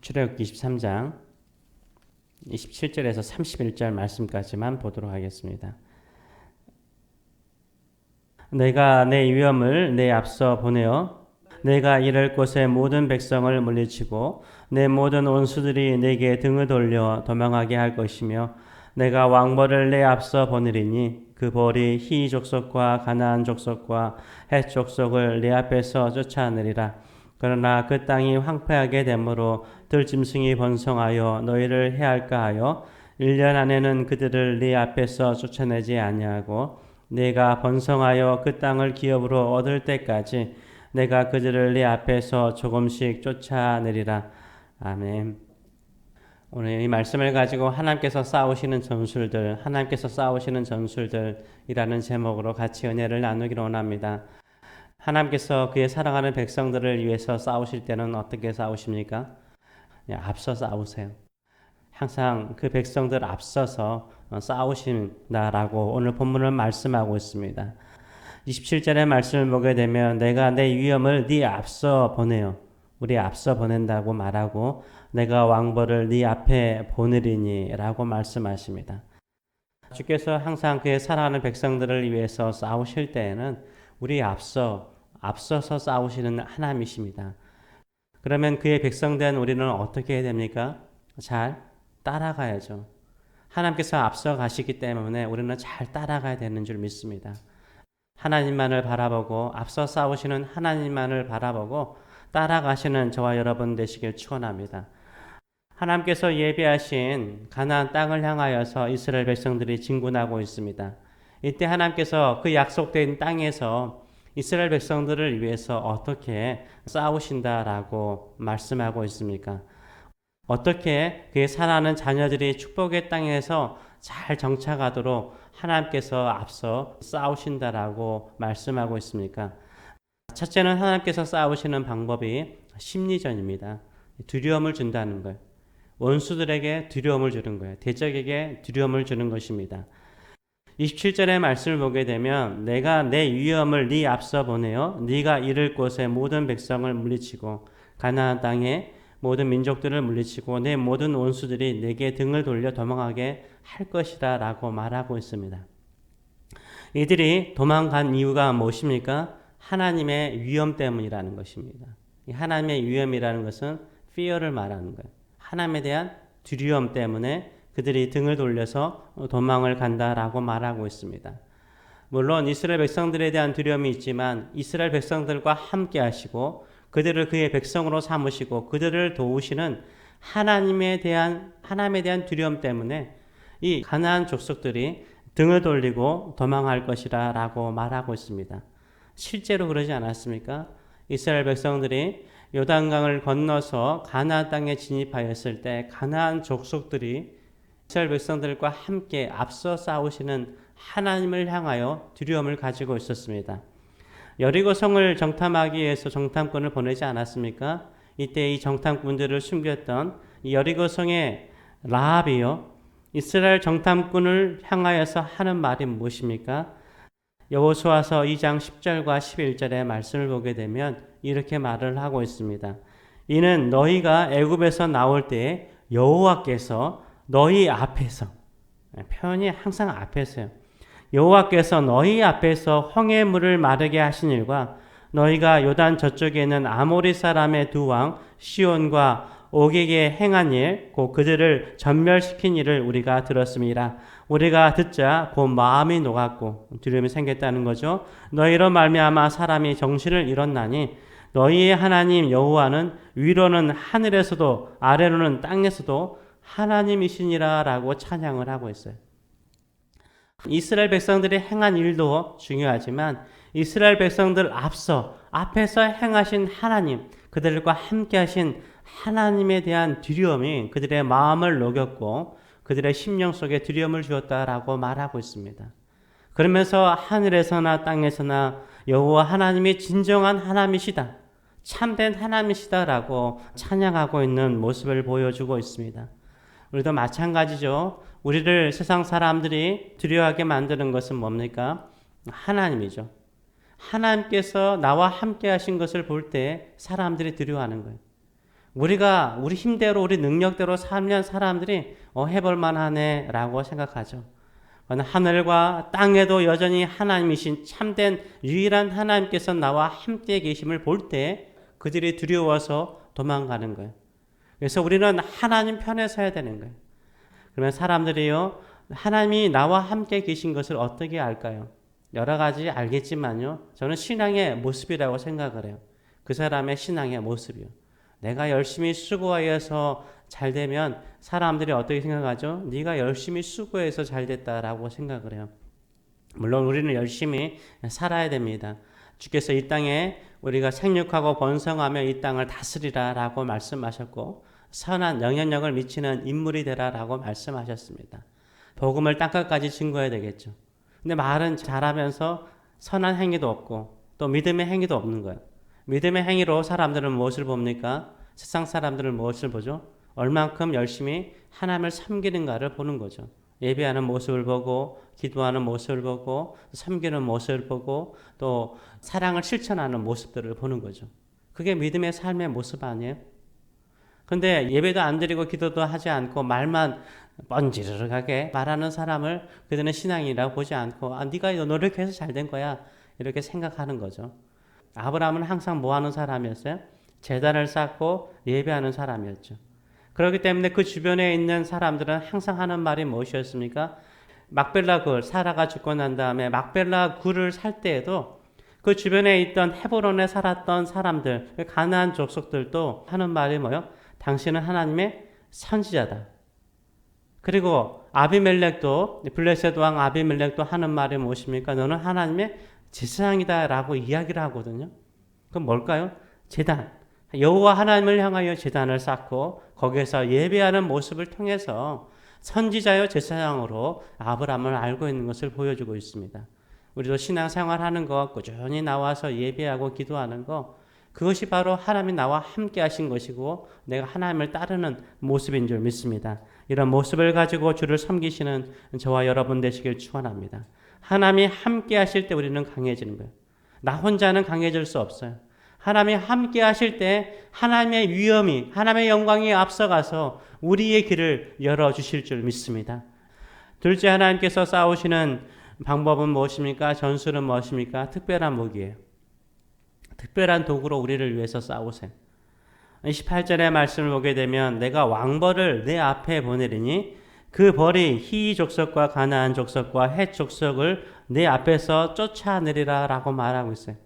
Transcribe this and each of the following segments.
출애굽기 23장 27절에서 31절 말씀까지만 보도록 하겠습니다. 내가 내 위엄을 내 앞서 보내어 내가 이럴 곳에 모든 백성을 물리치고 내 모든 온수들이 내게 등을 돌려 도망하게 할 것이며 내가 왕벌을 내 앞서 보내리니 그 벌이 히 족속과 가나안 족속과 헷 족속을 내 앞에서 쫓아내리라. 그러나 그 땅이 황폐하게 되므로 들짐승이 번성하여 너희를 해할까 하여 1년 안에는 그들을 네 앞에서 쫓아내지 아니하고 내가 번성하여 그 땅을 기업으로 얻을 때까지 내가 그들을 네 앞에서 조금씩 쫓아내리라. 아멘. 오늘 이 말씀을 가지고 하나님께서 싸우시는 전술들, 하나님께서 싸우시는 전술들이라는 제목으로 같이 은혜를 나누기를 원합니다. 하나님께서 그의 사랑하는 백성들을 위해서 싸우실 때는 어떻게 싸우십니까? 예, 앞서 싸우세요. 항상 그 백성들 앞서서 싸우신다라고 오늘 본문을 말씀하고 있습니다. 27절의 말씀을 보게 되면 내가 내 위엄을 네 앞서 보내요. 우리 앞서 보낸다고 말하고 내가 왕벌을 네 앞에 보내리니라고 말씀하십니다. 주께서 항상 그의 사랑하는 백성들을 위해서 싸우실 때에는 우리 앞서 앞서서 싸우시는 하나님이십니다. 그러면 그의 백성 된 우리는 어떻게 해야 됩니까? 잘 따라가야죠. 하나님께서 앞서 가시기 때문에 우리는 잘 따라가야 되는 줄 믿습니다. 하나님만을 바라보고 앞서 싸우시는 하나님만을 바라보고 따라가시는 저와 여러분 되시길 축원합니다. 하나님께서 예비하신 가나안 땅을 향하여서 이스라엘 백성들이 진군하고 있습니다. 이때 하나님께서 그 약속된 땅에서 이스라엘 백성들을 위해서 어떻게 싸우신다라고 말씀하고 있습니까? 어떻게 그의 사랑하는 자녀들이 축복의 땅에서 잘 정착하도록 하나님께서 앞서 싸우신다라고 말씀하고 있습니까? 첫째는 하나님께서 싸우시는 방법이 심리전입니다. 두려움을 준다는 거예요. 원수들에게 두려움을 주는 거예요. 대적에게 두려움을 주는 것입니다. 27절의 말씀을 보게 되면 내가 내 위엄을 네 앞서 보내어 네가 이를 곳에 모든 백성을 물리치고 가나안 땅에 모든 민족들을 물리치고 내 모든 원수들이 내게 등을 돌려 도망하게 할 것이다라고 말하고 있습니다. 이들이 도망간 이유가 무엇입니까? 하나님의 위엄 때문이라는 것입니다. 하나님의 위엄이라는 것은 fear를 말하는 거예요. 하나님에 대한 두려움 때문에 그들이 등을 돌려서 도망을 간다라고 말하고 있습니다. 물론 이스라엘 백성들에 대한 두려움이 있지만 이스라엘 백성들과 함께 하시고 그들을 그의 백성으로 삼으시고 그들을 도우시는 하나님에 대한 하나님에 대한 두려움 때문에 이 가나안 족속들이 등을 돌리고 도망할 것이라라고 말하고 있습니다. 실제로 그러지 않았습니까? 이스라엘 백성들이 요단강을 건너서 가나안 땅에 진입하였을 때 가나안 족속들이 이스라엘 백성들과 함께 앞서 싸우시는 하나님을 향하여 두려움을 가지고 있었습니다. 여리고 성을 정탐하기 위해서 정탐꾼을 보내지 않았습니까? 이때 이 정탐꾼들을 숨겼던 여리고 성의 라합이요. 이스라엘 정탐꾼을 향하여서 하는 말이 무엇입니까? 여호수아서 2장 10절과 11절의 말씀을 보게 되면 이렇게 말을 하고 있습니다. 이는 너희가 애굽에서 나올 때 여호와께서 너희 앞에서 표현이 항상 앞에서요. 여호와께서 너희 앞에서 홍해 물을 마르게 하신 일과 너희가 요단 저쪽에 있는 아모리 사람의 두 왕 시온과 옥에게 행한 일, 곧 그들을 전멸시킨 일을 우리가 들었습니다. 우리가 듣자 곧 마음이 녹았고 두려움이 생겼다는 거죠. 너희로 말미암아 사람이 정신을 잃었나니 너희의 하나님 여호와는 위로는 하늘에서도 아래로는 땅에서도 하나님이시니라라고 찬양을 하고 있어요. 이스라엘 백성들이 행한 일도 중요하지만 이스라엘 백성들 앞서 앞에서 행하신 하나님, 그들과 함께 하신 하나님에 대한 두려움이 그들의 마음을 녹였고 그들의 심령 속에 두려움을 주었다라고 말하고 있습니다. 그러면서 하늘에서나 땅에서나 여호와 하나님이 진정한 하나님이시다. 참된 하나님이시다라고 찬양하고 있는 모습을 보여주고 있습니다. 우리도 마찬가지죠. 우리를 세상 사람들이 두려워하게 만드는 것은 뭡니까? 하나님이죠. 하나님께서 나와 함께 하신 것을 볼 때 사람들이 두려워하는 거예요. 우리가 우리 힘대로 우리 능력대로 살면 사람들이 어, 해볼 만하네라고 생각하죠. 하늘과 땅에도 여전히 하나님이신 참된 유일한 하나님께서 나와 함께 계심을 볼 때 그들이 두려워서 도망가는 거예요. 그래서 우리는 하나님 편에 서야 되는 거예요. 그러면 사람들이요, 하나님이 나와 함께 계신 것을 어떻게 알까요? 여러 가지 알겠지만요, 저는 신앙의 모습이라고 생각을 해요. 그 사람의 신앙의 모습이요. 내가 열심히 수고하여서 잘 되면 사람들이 어떻게 생각하죠? 네가 열심히 수고해서 잘 됐다라고 생각을 해요. 물론 우리는 열심히 살아야 됩니다. 주께서 이 땅에 우리가 생육하고 번성하며 이 땅을 다스리라라고 말씀하셨고 선한 영향력을 미치는 인물이 되라라고 말씀하셨습니다. 복음을 땅끝까지 증거해야 되겠죠. 근데 말은 잘하면서 선한 행위도 없고 또 믿음의 행위도 없는 거예요. 믿음의 행위로 사람들은 무엇을 봅니까? 세상 사람들은 무엇을 보죠? 얼만큼 열심히 하나님을 섬기는가를 보는 거죠. 예배하는 모습을 보고 기도하는 모습을 보고 섬기는 모습을 보고 또 사랑을 실천하는 모습들을 보는 거죠. 그게 믿음의 삶의 모습 아니에요? 근데 예배도 안 드리고 기도도 하지 않고 말만 번지르르하게 말하는 사람을 그들은 신앙이라고 보지 않고 아 네가 노력해서 잘 된 거야 이렇게 생각하는 거죠. 아브라함은 항상 뭐 하는 사람이었어요? 재단을 쌓고 예배하는 사람이었죠. 그렇기 때문에 그 주변에 있는 사람들은 항상 하는 말이 무엇이었습니까? 막벨라 굴, 사라가 죽고 난 다음에 막벨라 굴을 살 때에도 그 주변에 있던 헤브론에 살았던 사람들, 그 가나안 족속들도 하는 말이 뭐요? 당신은 하나님의 선지자다. 그리고 아비멜렉도 블레셋 왕 아비멜렉도 하는 말이 무엇입니까? 너는 하나님의 제사장이다라고 이야기를 하거든요. 그럼 뭘까요? 제단. 여호와 하나님을 향하여 제단을 쌓고 거기에서 예배하는 모습을 통해서 선지자여 제사장으로 아브라함을 알고 있는 것을 보여주고 있습니다. 우리도 신앙생활하는 거 꾸준히 나와서 예배하고 기도하는 거 그것이 바로 하나님이 나와 함께 하신 것이고 내가 하나님을 따르는 모습인 줄 믿습니다. 이런 모습을 가지고 주를 섬기시는 저와 여러분 되시길 축원합니다. 하나님이 함께 하실 때 우리는 강해지는 거예요. 나 혼자는 강해질 수 없어요. 하나님이 함께 하실 때 하나님의 위엄이 하나님의 영광이 앞서가서 우리의 길을 열어 주실 줄 믿습니다. 둘째 하나님께서 싸우시는 방법은 무엇입니까? 전술은 무엇입니까? 특별한 무기예요. 특별한 도구로 우리를 위해서 싸우세요. 28절의 말씀을 보게 되면 내가 왕벌을 내 앞에 보내리니 그 벌이 히 족속과 가나안 족속과 헷 족속을 내 앞에서 쫓아내리라라고 말하고 있어요.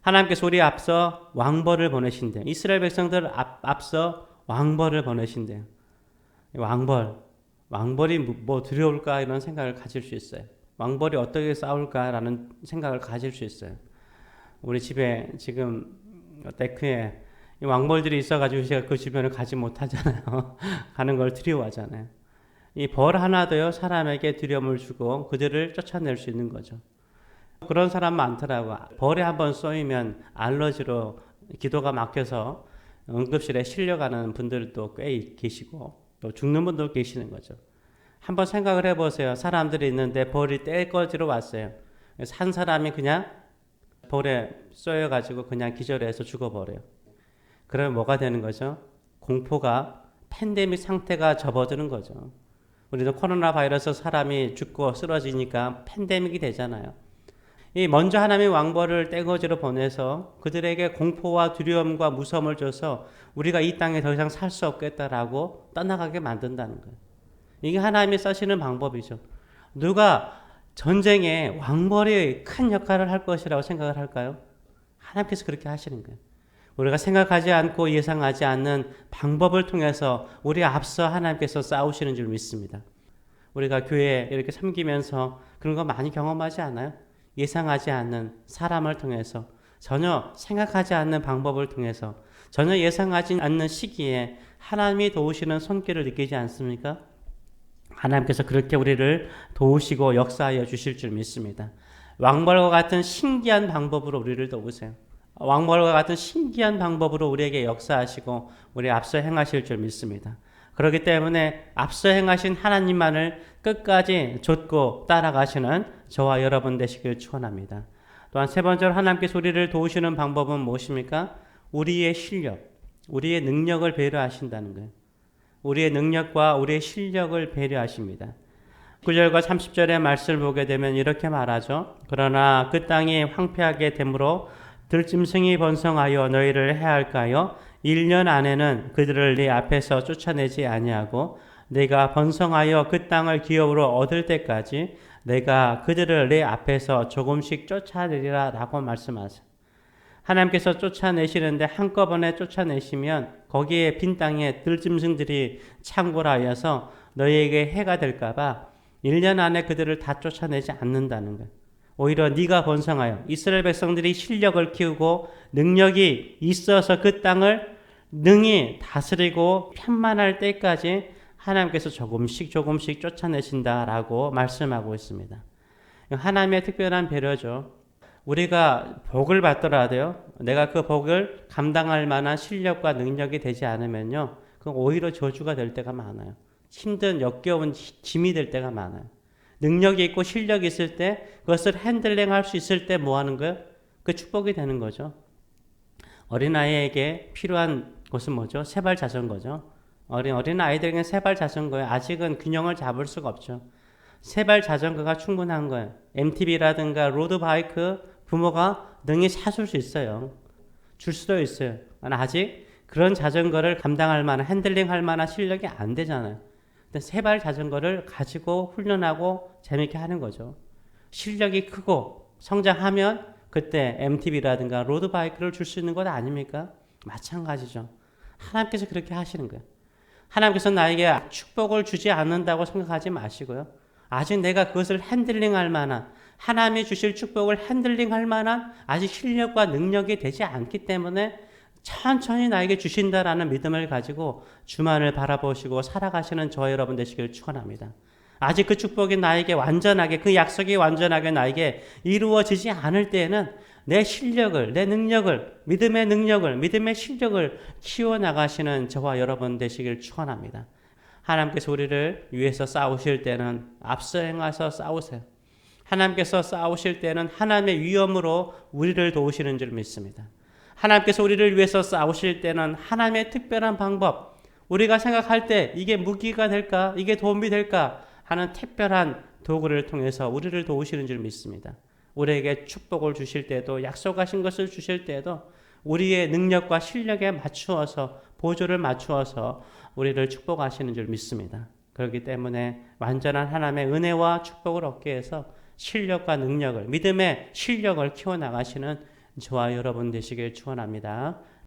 하나님께서 우리 앞서 왕벌을 보내신대. 이스라엘 백성들 앞, 앞서 왕벌을 보내신대요. 왕벌, 왕벌이 뭐 두려울까 이런 생각을 가질 수 있어요. 왕벌이 어떻게 싸울까라는 생각을 가질 수 있어요. 우리 집에 지금 데크에 왕벌들이 있어가지고 제가 그 주변을 가지 못하잖아요. 가는 걸 두려워하잖아요. 이 벌 하나도요 사람에게 두려움을 주고 그들을 쫓아낼 수 있는 거죠. 그런 사람 많더라고. 벌에 한번 쏘이면 알러지로 기도가 막혀서 응급실에 실려가는 분들도 꽤 계시고 또 죽는 분도 계시는 거죠. 한번 생각을 해보세요. 사람들이 있는데 벌이 떼거지로 왔어요. 한 사람이 그냥 벌에 쏘여가지고 그냥 기절해서 죽어버려요. 그러면 뭐가 되는 거죠? 공포가 팬데믹 상태가 접어드는 거죠. 우리도 코로나 바이러스 사람이 죽고 쓰러지니까 팬데믹이 되잖아요. 이 먼저 하나님의 왕벌을 떼거지로 보내서 그들에게 공포와 두려움과 무서움을 줘서 우리가 이 땅에 더 이상 살 수 없겠다라고 떠나가게 만든다는 거예요. 이게 하나님이 쓰시는 방법이죠. 누가 전쟁에 왕벌이 큰 역할을 할 것이라고 생각을 할까요? 하나님께서 그렇게 하시는 거예요. 우리가 생각하지 않고 예상하지 않는 방법을 통해서 우리 앞서 하나님께서 싸우시는 줄 믿습니다. 우리가 교회 이렇게 섬기면서 그런 거 많이 경험하지 않아요? 예상하지 않는 사람을 통해서 전혀 생각하지 않는 방법을 통해서 전혀 예상하지 않는 시기에 하나님이 도우시는 손길을 느끼지 않습니까? 하나님께서 그렇게 우리를 도우시고 역사하여 주실 줄 믿습니다. 왕벌과 같은 신기한 방법으로 우리를 도우세요. 왕벌과 같은 신기한 방법으로 우리에게 역사하시고 우리 앞서 행하실 줄 믿습니다. 그렇기 때문에 앞서 행하신 하나님만을 끝까지 좇고 따라가시는 저와 여러분 되시길 축원합니다. 또한 세 번째로 하나님께서 우리를 도우시는 방법은 무엇입니까? 우리의 실력, 우리의 능력을 배려 하신다는 거예요. 우리의 능력과 우리의 실력을 배려하십니다. 9절과 30절의 말씀을 보게 되면 이렇게 말하죠. 그러나 그 땅이 황폐하게 되므로 들짐승이 번성하여 너희를 해할까요? 1년 안에는 그들을 네 앞에서 쫓아내지 아니하고 내가 번성하여 그 땅을 기업으로 얻을 때까지 내가 그들을 내 앞에서 조금씩 쫓아내리라 라고 말씀하세요. 하나님께서 쫓아내시는데 한꺼번에 쫓아내시면 거기에 빈 땅에 들짐승들이 창궐하여서 너희에게 해가 될까봐 1년 안에 그들을 다 쫓아내지 않는다는 거예요. 오히려 네가 번성하여 이스라엘 백성들이 실력을 키우고 능력이 있어서 그 땅을 능히 다스리고 편만할 때까지 하나님께서 조금씩 조금씩 쫓아내신다라고 말씀하고 있습니다. 하나님의 특별한 배려죠. 우리가 복을 받더라도요, 내가 그 복을 감당할 만한 실력과 능력이 되지 않으면요, 그 오히려 저주가 될 때가 많아요. 힘든 역겨운 짐이 될 때가 많아요. 능력이 있고 실력이 있을 때 그것을 핸들링 할 수 있을 때 뭐 하는 거예요? 그 축복이 되는 거죠. 어린아이에게 필요한 것은 뭐죠? 세발 자전거죠. 어린, 어린 아이들에게 세발 자전거에 아직은 균형을 잡을 수가 없죠. 세발 자전거가 충분한 거예요. MTB라든가 로드바이크 부모가 능히 사줄 수 있어요. 줄 수도 있어요. 아직 그런 자전거를 감당할 만한 핸들링 할 만한 실력이 안 되잖아요. 근데 세발 자전거를 가지고 훈련하고 재밌게 하는 거죠. 실력이 크고 성장하면 그때 MTB라든가 로드바이크를 줄 수 있는 것 아닙니까? 마찬가지죠. 하나님께서 그렇게 하시는 거예요. 하나님께서 나에게 축복을 주지 않는다고 생각하지 마시고요. 아직 내가 그것을 핸들링 할 만한 하나님이 주실 축복을 핸들링 할 만한 아직 실력과 능력이 되지 않기 때문에 천천히 나에게 주신다라는 믿음을 가지고 주만을 바라보시고 살아가시는 저 여러분 되시길 축원합니다. 아직 그 축복이 나에게 완전하게 그 약속이 완전하게 나에게 이루어지지 않을 때에는 내 실력을 내 능력을 믿음의 능력을 믿음의 실력을 키워 나가시는 저와 여러분 되시길 축원합니다. 하나님께서 우리를 위해서 싸우실 때는 앞서 행하서 싸우세요. 하나님께서 싸우실 때는 하나님의 위엄으로 우리를 도우시는 줄 믿습니다. 하나님께서 우리를 위해서 싸우실 때는 하나님의 특별한 방법, 우리가 생각할 때 이게 무기가 될까, 이게 도움이 될까 하는 특별한 도구를 통해서 우리를 도우시는 줄 믿습니다. 우리에게 축복을 주실 때도 약속하신 것을 주실 때도 우리의 능력과 실력에 맞추어서 보조를 맞추어서 우리를 축복하시는 줄 믿습니다. 그렇기 때문에 완전한 하나님의 은혜와 축복을 얻기 위해서 실력과 능력을 믿음의 실력을 키워 나가시는 저와 여러분 되시길 축원합니다.